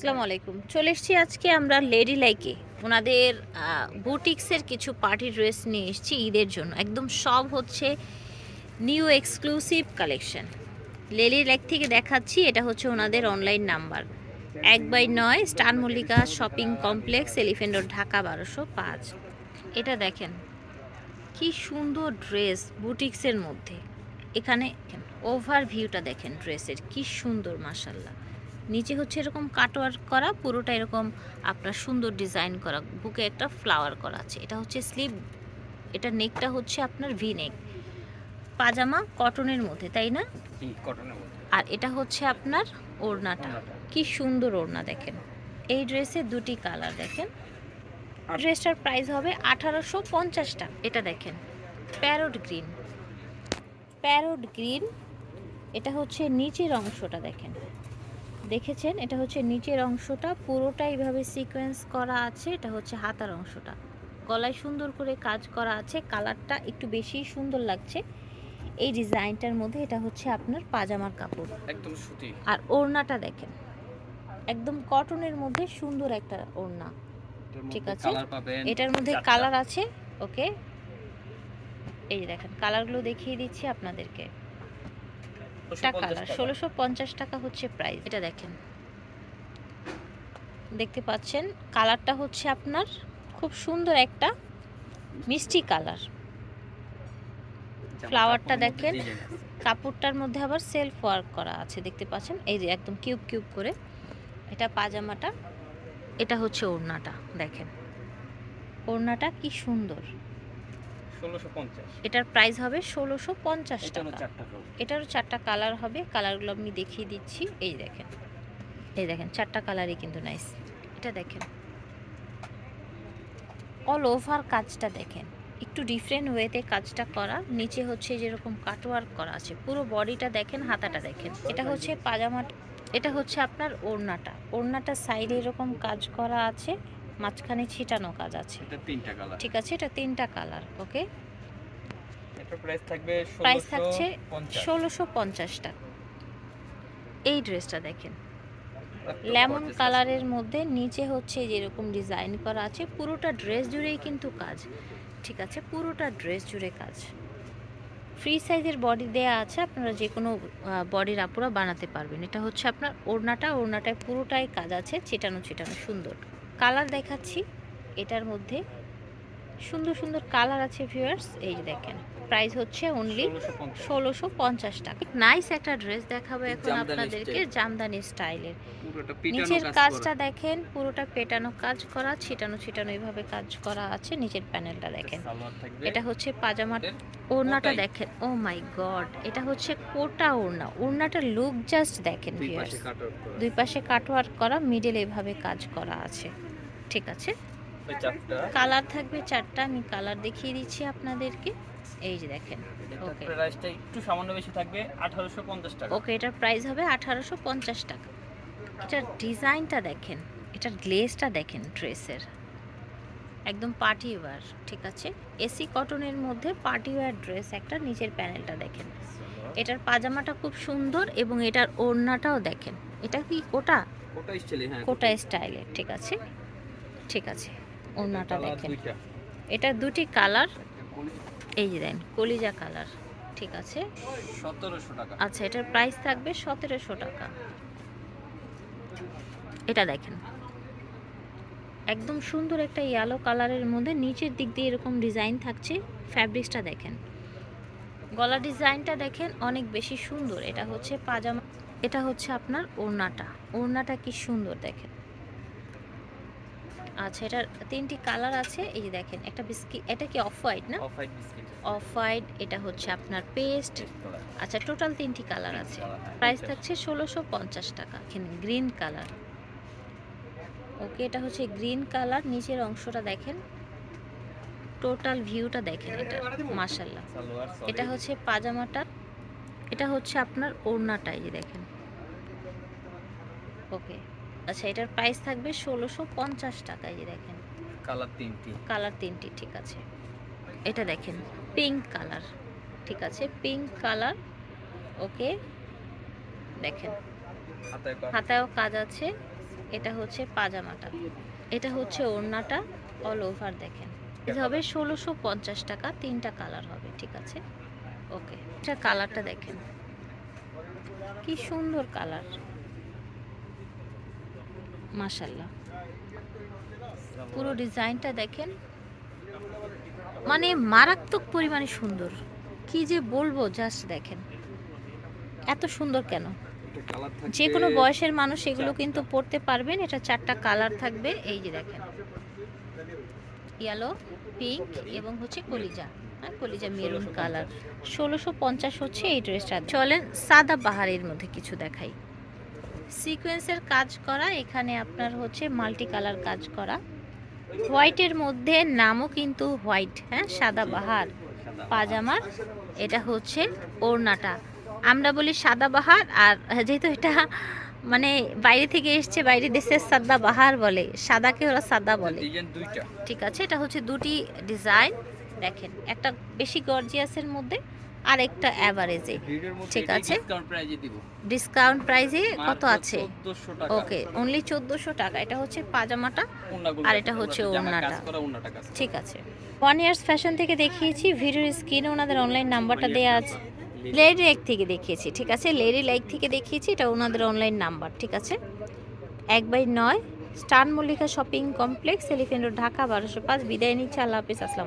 আসসালামু আলাইকুম। চলে এসেছি আজকে আমরা লেডি লাইকে ওনাদের বুটিক্সের কিছু পার্টি ড্রেস নিয়ে এসেছি ঈদের জন্য। একদম সব হচ্ছে new exclusive collection lady like থেকে দেখাচ্ছি, এটা হচ্ছে ওনাদের অনলাইন নাম্বার এক বাই নয় star Mallika shopping complex Elephant Dhaka বারোশো পাঁচ। এটা দেখেন, কি সুন্দর ড্রেস বুটিক্সের মধ্যে। এখানে, ওভার ভিউটা দেখেন ড্রেসের কি সুন্দর মাসাল্লাহ নিচে হচ্ছে এরকম কাটওয়ার্ক করা পুরোটা এরকম আপনার সুন্দর ডিজাইন করা বুকে একটা ফ্লাওয়ার করা আছে। এটা হচ্ছে স্লিভ এটা নেকটা হচ্ছে আপনার ভি নেক পাজামা কটনের মধ্যে তাই না? আর এটা হচ্ছে আপনার ওড়নাটা। কি সুন্দর ওড়না দেখেন। এই ড্রেসে দুটি কালার দেখেন। ড্রেসটার প্রাইস হবে আঠারোশো পঞ্চাশটা। এটা দেখেন প্যারোট গ্রিন প্যারোট গ্রিন এটা হচ্ছে নিচের অংশটা দেখেন। দেখেছেন এটা হচ্ছে নিচের অংশটা পুরোটা এইভাবে সিকোয়েন্স করা আছে এটা হচ্ছে হাতার অংশটা। গলায় সুন্দর করে কাজ করা আছে কালারটা একটু বেশি সুন্দর লাগছে। এই ডিজাইনটার মধ্যে এটা হচ্ছে আপনার পাজামার কাপড়। একদম সুতি আর ওড়নাটা দেখেন একদম কটনের মধ্যে সুন্দর একটা ওড়না। ঠিক আছে। এটার মধ্যে কালার আছে ওকে এই দেখেন কালারগুলো দেখিয়ে দিচ্ছি আপনাদেরকে। একটা 250 কালার টাকা। ষোলোশো পঞ্চাশ টাকা। হচ্ছে প্রাইস এটা দেখেন। দেখতে পাচ্ছেন কালারটা হচ্ছে আপনার খুব সুন্দর একটা মিষ্টি কালার ফ্লাওয়ারটা দেখেন। কাপড়টার মধ্যে আবার সেলফ ওয়ার্ক করা আছে। দেখতে পাচ্ছেন এই যে একদম কিউব কিউব করে। এটা পাজামাটা এটা হচ্ছে ওড়নাটা দেখেন। ওড়নাটা কি সুন্দর। 1650 এটার প্রাইস হবে ষোলোশো পঞ্চাশ টাকা। এটারও চারটা কালার হবে। কালারগুলো আমি দেখিয়ে দিচ্ছি। এই দেখেন। এই দেখেন চারটা কালারই কিন্তু নাইস এটা দেখেন। অল ওভার কাজটা দেখেন। একটু ডিফারেন্ট ওয়েতে কাজটা করা। নিচে হচ্ছে যেরকম কাটওয়ার্ক করা আছে। পুরো বডিটা দেখেন হাতাটা দেখেন। এটা হচ্ছে পাজামা এটা হচ্ছে আপনার ওড়নাটা। ওড়নাটা সাইডে এরকম কাজ করা আছে। মাঝখানে ছিটানো কাজ আছে। এটা তিনটা কালার। ঠিক আছে এটা তিনটা কালার ওকে? প্রাইস থাকবে প্রাইস থাকছে 1650 ষোলোশো পঞ্চাশ। টাকা এই ড্রেসটা দেখেন। লেমন কালারের মধ্যে নিচে হচ্ছে যেরকম ডিজাইন করা আছে পুরোটা ড্রেস জুড়েই কিন্তু কাজ। ঠিক আছে পুরোটা ড্রেস জুড়ে কাজ। ফ্রি সাইজের বডি দেয়া আছে আপনারা যে কোনো বডির আপুরা বানাতে পারবেন। এটা হচ্ছে আপনার ওড়নাটা ওড়নাটায় পুরোটাই কাজ আছে ছিটানো ছিটানো সুন্দর। কালার দেখাচ্ছি। এটার মধ্যে সুন্দর সুন্দর কালার আছে ভিউয়ার্স। এই যে দেখেন প্রাইস হচ্ছে অনলি ষোলোশো পঞ্চাশ। টাকা। নাইস একটা ড্রেস দেখাবো এখন আপনাদেরকে। জামদানি স্টাইলের নিচের কাজটা দেখেন পুরোটা পেটানো কাজ করা ছিটানো ছিটানো এইভাবে কাজ করা আছে নিচের প্যানেলটা দেখেন। এটা হচ্ছে পাজামার ওড়নাটা দেখেন। ও মাই গড এটা হচ্ছে কোটা ওড়না। ওড়নাটার লুক জাস্ট দেখেন দুই ভিউয়ার্স পাশে দুই কাটওয়ার্ক করা মিডল এভাবে কাজ করা আছে। ঠিক আছে। কালার থাকবে চারটা আমি কালার দেখিয়ে দিচ্ছি আপনাদেরকে। এই যে দেখেন ওকে প্রাইসটা একটু সামান্য বেশি থাকবে 1850 টাকা। ওকে এটার প্রাইস হবে আঠারোশো পঞ্চাশ টাকা। এটার ডিজাইনটা দেখেন এটার গ্লেজটা দেখেন ড্রেসের একদম পার্টি ওয়্যার ঠিক আছে? এসি কটনের মধ্যে পার্টি ওয়্যার ড্রেস একটা নিচের প্যানেলটা দেখেন। এটার পাজামাটা খুব সুন্দর এবং এটার ওড়নাটাও দেখেন। এটা কি কোটা? কোটা স্টাইলে হ্যাঁ কোটা। স্টাইলের ঠিক আছে? ঠিক আছে ওড়নাটা দেখেন। এটা দুটি কালার এই যে দেন কলিজা কালার ঠিক আছে। 1700 টাকা। আচ্ছা এটার প্রাইস থাকবে সতেরোশো টাকা। এটা দেখেন। একদম সুন্দর একটা ইয়েলো কালারের মধ্যে নিচের দিক দিয়ে এরকম ডিজাইন থাকছে ফ্যাব্রিক্সটা দেখেন। গলা ডিজাইনটা দেখেন অনেক বেশি সুন্দর। এটা হচ্ছে পাজামা এটা হচ্ছে আপনার ওড়নাটা। ওড়নাটা কি সুন্দর দেখেন। আচ্ছা এটার তিনটি কালার আছে। এই যে দেখেন একটা বিস্কিট এটা কি অফ হোয়াইট না? Off white biscuit off white এটা হচ্ছে আপনার পেস্ট। আচ্ছা টোটাল তিনটি কালার আছে। প্রাইস থাকছে ষোলোশো পঞ্চাশ টাকা। এখানে গ্রিন কালার। ওকে এটা হচ্ছে গ্রিন কালার। নিচের অংশটা দেখেন। টোটাল ভিউটা দেখেন এটা। মাশাল্লাহ এটা হচ্ছে পাজামাটা এটা হচ্ছে আপনার ওড়নাটা এই যে দেখেন। ওকে। আচ্ছা এটার প্রাইস থাকবে ষোলোশো পঞ্চাশ টাকা এই দেখেন। কালার তিনটি। কালার তিনটি ঠিক আছে। এটা দেখেন পিঙ্ক কালার ঠিক আছে পিঙ্ক কালার ওকে দেখেন। হাতায়ও কাজ আছে এটা হচ্ছে পাজামাটা। এটা হচ্ছে ওড়নাটা অল ওভার দেখেন। এটা হবে ষোলোশো পঞ্চাশ টাকা তিনটা কালার হবে ঠিক আছে। ওকে এটা কালারটা দেখেন। কি সুন্দর কালার মাশাল্লাহ পুরো ডিজাইনটা দেখেন। মানে মারাত্মক পরিমাণে সুন্দর। কি যে বলব জাস্ট দেখেন। এত সুন্দর কেন? যে কোনো বয়সের মানুষ এগুলো কিন্তু পড়তে পারবেন। এটা চারটা কালার থাকবে। এই যে দেখেন। ইয়েলো পিঙ্ক এবং হচ্ছে কলিজা। হ্যাঁ কলিজা মেরুন কালার। ষোলোশো পঞ্চাশ হচ্ছে এই ড্রেসটা চলেন সাদা বাহারের মধ্যে কিছু দেখাই। সিকোয়েন্সের কাজ করা এখানে আপনার হচ্ছে মাল্টি কালার কাজ করা। হোয়াইটের মধ্যে নামও কিন্তু হোয়াইট হ্যাঁ সাদা বাহার পাজামার এটা হচ্ছে ওড়নাটা। আমরা বলি সাদা বাহার আর যেহেতু এটা মানে বাইরে থেকে এসছে বাইরে দেশের সাদা বাহার বলে সাদাকে ওরা সাদা বলে। ঠিক আছে এটা হচ্ছে দুটি ডিজাইন দেখেন একটা বেশি গর্জিয়াসের মধ্যে আর একটা অ্যাভারেজে ঠিক আছে। ডিসকাউন্ট প্রাইজে কত আছে? ওকে অনলি চোদ্দোশো টাকা। এটা হচ্ছে পাজামাটা আর এটা হচ্ছে করা। ঠিক আছে। ওয়ান ইয়ার্স ফ্যাশন থেকে দেখিয়েছি ভিডিওর স্ক্রিনে ওনাদের অনলাইন নাম্বারটা দেওয়া আছে। লেডি লেক থেকে দেখিয়েছি ঠিক আছে? লেডি লেক থেকে দেখিয়েছি এটা ওনাদের অনলাইন নাম্বার ঠিক আছে? এক বাই নয় star Mallika shopping complex Elephant road Dhaka বারোশো পাঁচ। বিদায় নিচ্ছে আল্লাহ হাফিজ আসসালাম